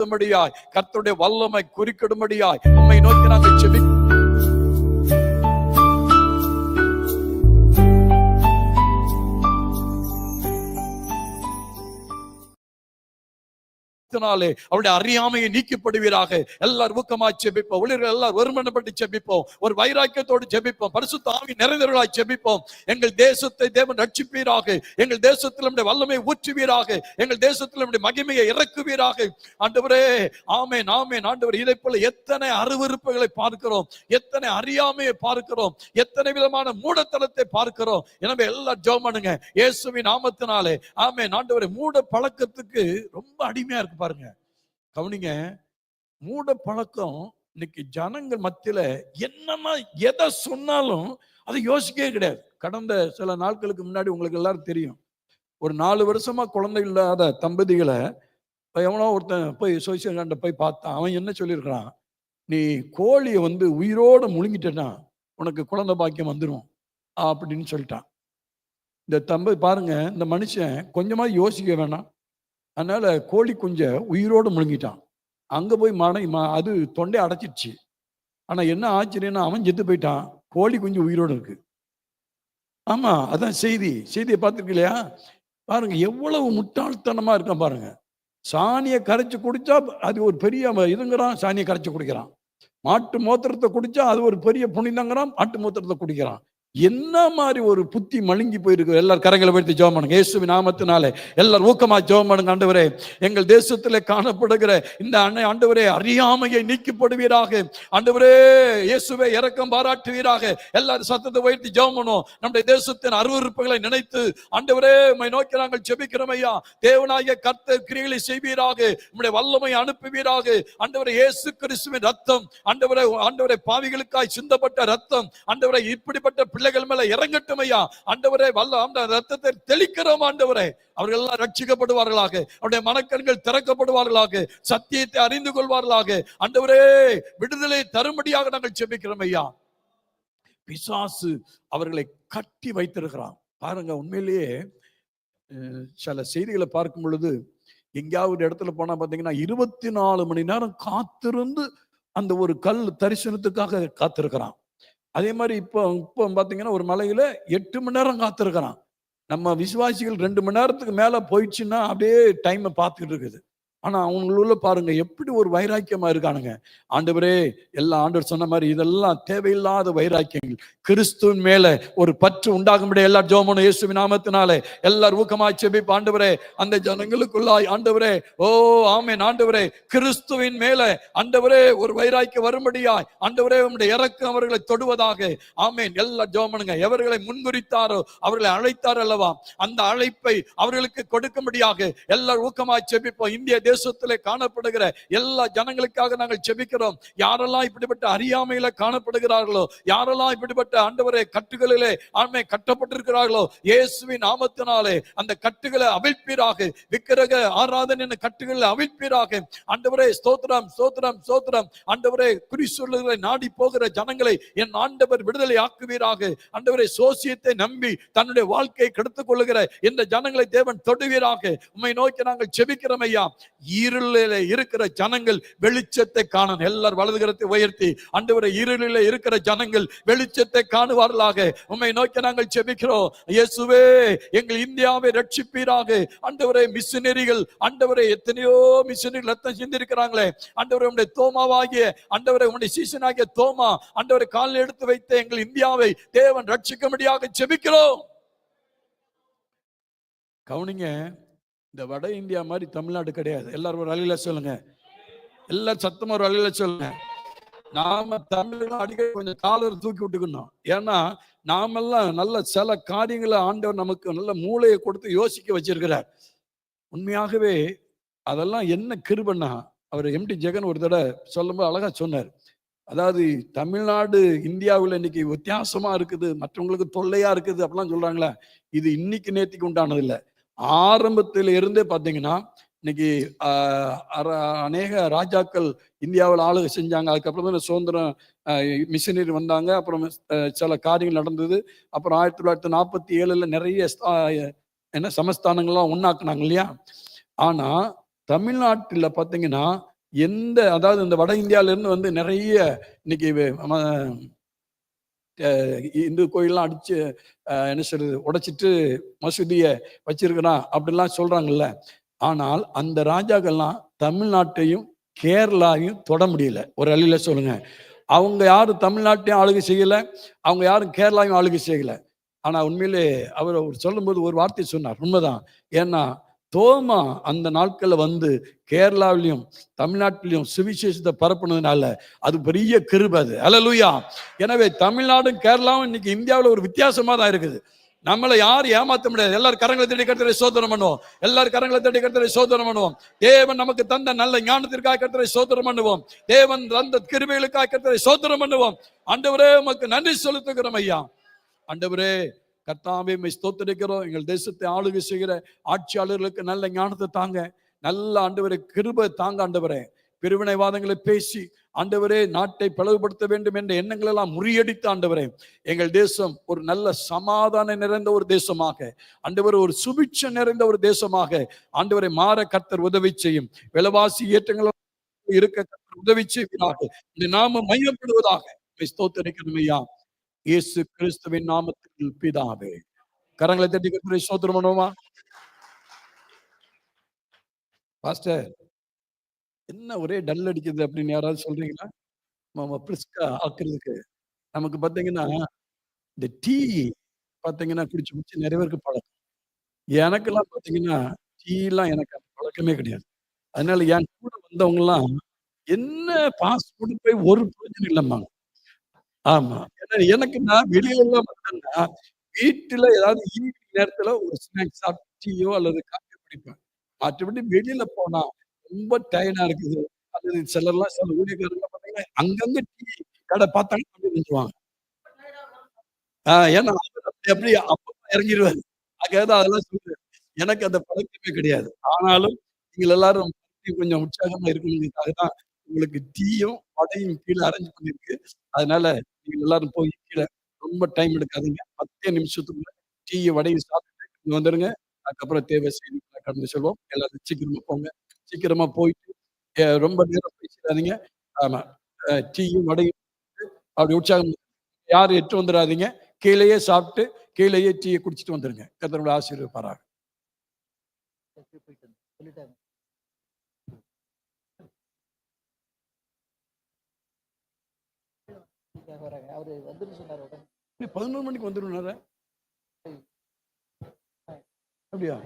வெளிப்படுத்தும்படியாய் கர்த்தருடைய வல்லமை குறிக்கிடும்படியாய். உண்மை நோக்கி நாங்கள் செபி நாளே அவருடைய அறியாமையை நீக்கப்படுவீராக. எல்லாரும் ஊக்கமாய் செபிப்போம் ஊழியர்கள் எல்லாரும் ஒருமனப்பட்டு செபிப்போம் ஒரு வைராக்கியத்தோடு செபிப்போம் பரிசுத்த ஆவி நிறைந்தவர்களாய் செபிப்போம் எங்கள் தேசத்தை தேவன் ரட்சிப்பீராக. எங்கள் தேசத்தில் நம்முடைய வல்லமை ஊற்றுவீராக. எங்கள் தேசத்தில் நம்முடைய மகிமையை இறக்குவீராக. ஆண்டவரே ஆமே நாமே ஆண்டவர் இதை போல எத்தனை அருவருப்புகளை பார்க்கிறோம். எத்தனை அறியாமையை பார்க்கிறோம். எத்தனை விதமான மூடத்தனத்தை பார்க்கிறோம். எனவே எல்லாம் ஜெபம் பண்ணுங்க. இயேசுவின் நாமத்தினாலே. ஆமே ஆண்டவரை மூட பழக்கத்துக்கு ரொம்ப அடிமையா இருக்கு பாருங்க. கவனிங்க மூட பழக்கம் இன்னைக்கு ஜனங்கள் மத்தியில என்னமா எதை சொன்னாலும் அதை யோசிக்கவே கிடையாது. கடந்த சில நாட்களுக்கு முன்னாடி உங்களுக்கு எல்லாரும் தெரியும். ஒரு நாலு வருஷமா குழந்தை இல்லாத தம்பதிகளை இப்ப எவனோ ஒருத்தன் போய் சோசியல் காண்ட போய் பார்த்தான். அவன் என்ன சொல்லியிருக்கிறான்? நீ கோழியை வந்து உயிரோடு முழுங்கிட்டேன்னா உனக்கு குழந்தை பாக்கியம் வந்துடும் அப்படின்னு சொல்லிட்டான். இந்த தம்பதி பாருங்க இந்த மனுஷன் கொஞ்சமாக யோசிக்க வேணாம். அதனால் கோழி குஞ்ச உயிரோடு முழுங்கிட்டான். அங்கே போய் மனை அது தொண்டை அடைச்சிடுச்சு. ஆனால் என்ன ஆச்சரியன்னா அவன் செத்து போயிட்டான். கோழி குஞ்சு உயிரோடு இருக்கு. ஆமாம் அதான் செய்தி. செய்தியை பார்த்துருக்கில்லையா பாருங்க எவ்வளவு முட்டாள்தனமாக இருக்கான் பாருங்க. சாணியை கரைச்சி குடிச்சா அது ஒரு பெரிய இதுங்கிறான் சாணியை கரைச்சி குடிக்கிறான். மாட்டு மூத்திரத்தை குடிச்சா அது ஒரு பெரிய புனிதங்கிறான் மாட்டு மூத்திரத்தை குடிக்கிறான். என்ன மாதிரி ஒரு புத்தி மழுங்கி போயிருக்கு? எல்லாரும் கரங்களை வைத்து ஜோம் பண்ணுங்க. இயேசுவி நாமத்தினாலே எல்லாரும் ஊக்கமா ஜோம் பண்ணுங்க ஆண்டவரே. எங்கள் தேசத்திலே காணப்படுகிற இந்த அன்னை ஆண்டவரே அறியாமையை நீக்கிப்படுவீராக. ஆண்டவரே இயேசுவை இறக்கம் பாராட்டுவீராக. எல்லாரும் சத்தத்தை உயர்த்தி ஜோம் பண்ணும் நம்முடைய தேசத்தின் அருவருப்புகளை நினைத்து ஆண்டவரே உண்மை நோக்கி நாங்கள் ஜெபிக்கிறோம் ஐயா. தேவனாகிய கர்த்த கிரிகளை செய்வீராக. நம்முடைய வல்லமை அனுப்புவீராக. ஆண்டவரே இயேசு கிறிஸ்துவின் ரத்தம். ஆண்டவரை ஆண்டவரை பாவிகளுக்காய் சிந்தப்பட்ட ரத்தம். ஆண்டவரை இப்படிப்பட்ட பிள்ளைகள் மேல இறங்கட்டும் ஐயா ஆண்டவரே வல்ல அந்த ரத்தத்தை தெளிக்கிறோம் ஆண்டவரே. அவர்கள் எல்லாம் ரட்சிக்கப்படுவார்களாக. அவருடைய மனக்கண்கள் திறக்கப்படுவார்களாக. சத்தியத்தை அறிந்து கொள்வார்களாக. ஆண்டவரே விடுதலை தரும்படியாக நாங்கள் செபிக்கிறோம் ஐயா. பிசாசு அவர்களை கட்டி வைத்திருக்கிறான். பாருங்க உண்மையிலேயே சில செய்திகளை பார்க்கும் பொழுது எங்கேயாவது ஒரு இடத்துல போனா பாத்தீங்கன்னா இருபத்தி நாலு மணி நேரம் காத்திருந்து அந்த ஒரு கல் தரிசனத்துக்காக காத்திருக்கிறான். அதே மாதிரி இப்போ இப்போ பார்த்தீங்கன்னா ஒரு மலையில் எட்டு மணி நேரம் காத்திருக்கிறான். நம்ம விசுவாசிகள் ரெண்டு மணி நேரத்துக்கு மேலே போயிடுச்சுன்னா அப்படியே டைமை பார்த்துக்கிட்டு இருக்குது. ஆனா அவங்களுள்ள பாருங்க எப்படி ஒரு வைராக்கியமா இருக்கானுங்க. ஆண்டவரே எல்லா ஆண்டவர் சொன்ன மாதிரி இதெல்லாம் தேவையில்லாத வைராக்கியங்கள். கிறிஸ்துவின் மேல ஒரு பற்று உண்டாகும்படி எல்லா ஜோமனும் இயேசுவின் நாமத்தினாலே எல்லாரும் ஊக்கமாய் செபிப்பு ஆண்டவரே அந்த ஜனங்களுக்குள்ளாய் ஆண்டவரே ஓ ஆமென். ஆண்டவரே கிறிஸ்துவின் மேல ஆண்டவரே ஒரு வைராக்கியம் வரும்படியாய் ஆண்டவரே உங்களுடைய இறக்கம் அவர்களை தொடுவதாக. ஆமேன். எல்லா ஜோமனுங்க எவர்களை முன்குறித்தாரோ அவர்களை அழைத்தார் அல்லவா? அந்த அழைப்பை அவர்களுக்கு கொடுக்கும்படியாக எல்லாரும் ஊக்கமாய் செபிப்போம் இந்திய தேசத்தில் காணப்படுகிற எல்லா ஜனங்களுக்காக நாங்கள் செபிக்கிறோம். யாரெல்லாம் இப்படிப்பட்ட அறியாமையில காணப்படுகிறார்களோ யாரெல்லாம் இப்படிப்பட்ட ஆண்டவரை கட்டுகளிலே ஆண்மை கட்டப்பட்டிருக்கிறார்களோ இயேசுவின் நாமத்தினாலே அந்த கட்டுகளை அவிழ்ப்பீராக. விக்கிரக ஆராதனை என்ற கட்டுகளை அவிழ்ப்பீராக. ஆண்டவரே ஸ்தோத்திரம் ஸ்தோத்திரம் ஸ்தோத்திரம். ஆண்டவரே குறி சொல்லுகிற நாடி போகிற ஜனங்களை என் ஆண்டவர் விடுதலை ஆக்குவீராக. ஆண்டவரை சோசியத்தை நம்பி தன்னுடைய வாழ்க்கையை கெடுத்துக் கொள்ளுகிற இந்த ஜனங்களை தேவன் தொடுவீராக. உம்மை நோக்கி நாங்கள் செபிக்கிறோம் ஐயா. இருளில இருக்கிற ஜனங்கள் வெளிச்சத்தை காணணும். எல்லாரும் வலதுகரத்தை உயர்த்தி அண்டவரை இருளில இருக்கிற ஜனங்கள் வெளிச்சத்தை காணுவார்களாக. உம்மை நோக்கி நாங்கள் செபிக்கிறோம். இயேசுவே எங்கள் இந்தியாவை ரட்சிப்பீராக அண்டவரை மிஷினரிகள் அண்டவரை எத்தனையோ மிஷினரிகள் ரத்தம் சிந்திருக்கிறாங்களே. அண்டவரை உடைய தோமாவாகிய அண்டவரை உடைய சீசனாகிய தோமா அண்டவரை காலில் எடுத்து வைத்த எங்கள் இந்தியாவை தேவன் ரட்சிக்கும்படியாக செபிக்கிறோம். கவுனிங்க இந்த வட இந்தியா மாதிரி தமிழ்நாடு கிடையாது. எல்லாரும் ஒரு அழில சொல்லுங்க. எல்லாரும் சத்தமா ஒரு அழில சொல்லுங்க. நாம தமிழ்லாம் அடிக்கடி கொஞ்சம் காலர் தூக்கி விட்டுக்கணும். ஏன்னா நாமெல்லாம் நல்ல சில காரியங்களை ஆண்டவர் நமக்கு நல்ல மூளையை கொடுத்து யோசிக்க வச்சிருக்கிறார். உண்மையாகவே அதெல்லாம் என்ன கிருபண்ணா அவர் எம்டி ஜெகன் ஒரு தடவை சொல்லும்போது அழகா சொன்னார். அதாவது தமிழ்நாடு இந்தியாவில் இன்னைக்கு வித்தியாசமா இருக்குது மற்றவங்களுக்கு தொல்லையா இருக்குது அப்படிலாம் சொல்றாங்களே. இது இன்னைக்கு நேத்திக்கு உண்டானது இல்லை ஆரம்பத்தில் இருந்தே பார்த்தீங்கன்னா இன்னைக்கு அநேக ராஜாக்கள் இந்தியாவில் ஆளுகை செஞ்சாங்க. அதுக்கப்புறம் தான் இந்த சுதந்திரம் மிஷினரி வந்தாங்க. அப்புறம் சில காரியங்கள் நடந்தது. அப்புறம் ஆயிரத்தி தொள்ளாயிரத்தி நாற்பத்தி ஏழில் நிறைய என்ன சமஸ்தானங்கள்லாம் ஒன்றாக்குனாங்க இல்லையா? ஆனால் தமிழ்நாட்டில் பார்த்தீங்கன்னா எந்த அதாவது இந்த வட இந்தியாவிலேருந்து வந்து நிறைய இன்னைக்கு இந்து கோயில்லாம் அடிச்சு என்ன சொல்றது உடைச்சிட்டு மசூதியை வச்சிருக்கிறான் அப்படிலாம் சொல்றாங்கல்ல. ஆனால் அந்த ராஜாக்கள்லாம் தமிழ்நாட்டையும் கேரளாவையும் தொட முடியல. ஒரு அழியில சொல்லுங்க. அவங்க யாரும் தமிழ்நாட்டையும் ஆளுகை செய்யல அவங்க யாரும் கேரளாவையும் ஆளுகை செய்யல. ஆனா உண்மையிலே அவர் அவர் சொல்லும்போது ஒரு வார்த்தை சொன்னார். உண்மைதான். ஏன்னா தோமா அந்த நாட்களில் வந்து கேரளாவிலையும் தமிழ்நாட்டிலையும் சுவிசேஷத்தை பரப்புனதுனால அது பெரிய கிருபை அது. லூயா எனவே தமிழ்நாடும் கேரளாவும் இன்னைக்கு இந்தியாவில் ஒரு வித்தியாசமா தான் இருக்குது. நம்மளை யார் ஏமாத்த முடியாது. எல்லாரும் கரங்களை தேடி கட்டுரை சோதனை பண்ணுவோம். எல்லாரும் கரங்களை தேடி கட்டுரை சோதனை பண்ணுவோம். தேவன் நமக்கு தந்த நல்ல ஞானத்திற்காக கட்டுரை சோதனை பண்ணுவோம். தேவன் தந்த கிருமிகளுக்காக கட்டுரை சோதனை பண்ணுவோம். அண்டவரே உமக்கு நன்றி செலுத்துகிறோம் ஐயா. அண்டவரே கர்த்தாவே மை ஸ்தோத்தரிக்கிறோம். எங்கள் தேசத்தை ஆளுகை செய்கிற ஆட்சியாளர்களுக்கு நல்ல ஞானத்தை தாங்க. நல்ல ஆண்டவரை கிருபை தாங்க ஆண்டவரே. பிரிவினைவாதங்களை பேசி ஆண்டவரே நாட்டை பிளவுபடுத்த வேண்டும் என்ற எண்ணங்கள் எல்லாம் முறியடித்த ஆண்டவரே. எங்கள் தேசம் ஒரு நல்ல சமாதானம் நிறைந்த ஒரு தேசமாக. ஆண்டவர் ஒரு சுபிட்சம் நிறைந்த ஒரு தேசமாக. ஆண்டவரை மாற கர்த்தர் உதவி செய்யும். விலைவாசி ஏற்றங்கள் இருக்க கர்த்தர் உதவி செய்வதாக நாம மையப்படுவதாக. ஸ்தோத்தரிக்கணுமையா இயேசு கிறிஸ்துவின் நாமத்தில் பிதாவே. கரங்களை தட்டி கர்த்தரை பண்ணுவோமா? பாஸ்டர் என்ன ஒரே டல் அடிக்குது அப்படின்னு யாராவது சொல்றீங்களா? நம்ம பிரிஸ்கா ஆக்குறதுக்கு. நமக்கு பாத்தீங்கன்னா இந்த டீ பாத்தீங்கன்னா குடிச்சு குடிச்சு நிறைய பேருக்கு பழக்கம். எனக்கெல்லாம் பாத்தீங்கன்னா டீ எல்லாம் எனக்கு அந்த பழக்கமே கிடையாது. அதனால என் கூட வந்தவங்க எல்லாம் என்ன பாஸ் போய் ஒரு பிரயோஜனம் இல்லம்மாங்க ஆமா. ஏன்னா எனக்குன்னா வெளியில எல்லாம் வந்தேன்னா வீட்டுல ஏதாவது ஈவினிங் நேரத்துல ஒரு ஸ்நாக்ஸ் சாப்பிட்டு டீயோ அல்லது காஃபி குடிப்பேன். மற்றபடி வெளியில போனா ரொம்ப டயர்டா இருக்குது. அல்லது சிலர்லாம் சில ஊழியக்காரங்க பார்த்தீங்கன்னா அங்கங்க டீ கடை பார்த்தாங்க கொண்டு நின்றுவாங்க. ஆஹ் ஏன்னா அவர் அப்படி அப்படி அப்ப இறங்கிடுவாரு அதாவது அதெல்லாம் சொல்லுவேன் எனக்கு அந்த பழக்கமே கிடையாது. ஆனாலும் நீங்கள் எல்லாரும் கொஞ்சம் உற்சாகமா இருக்கணுங்கிறதுக்காக தான் உங்களுக்கு டீயும் வடையும் கீழே அரேஞ்ச் பண்ணிருக்கு அதனால நீங்க எல்லாரும் போய் கீழே ரொம்ப டைம் எடுக்காதீங்க. பத்தே நிமிஷத்துக்குள்ள டீயை வடையும் சாப்பிட்டு இங்க வந்துருங்க. அதுக்கப்புறம் தேவை செய்திகளை கடந்து சொல்லுவோம் எல்லாரும் சீக்கிரமா போங்க. சீக்கிரமா போயிட்டு ரொம்ப நேரம் பேசிடாதீங்க. ஆமா டீயும் வடையும் அப்படி உற்சாகம் யாரும் எட்டு வந்துடாதீங்க. கீழேயே சாப்பிட்டு கீழேயே டீயை குடிச்சிட்டு வந்துருங்க. கத்தனோட ஆசீர்வாராக சொல்லிட்டாங்க வராங்க. அவரு வந்துட்டு சொன்னார் உடனே. பதினொரு மணிக்கு வந்துருனார அப்படியா?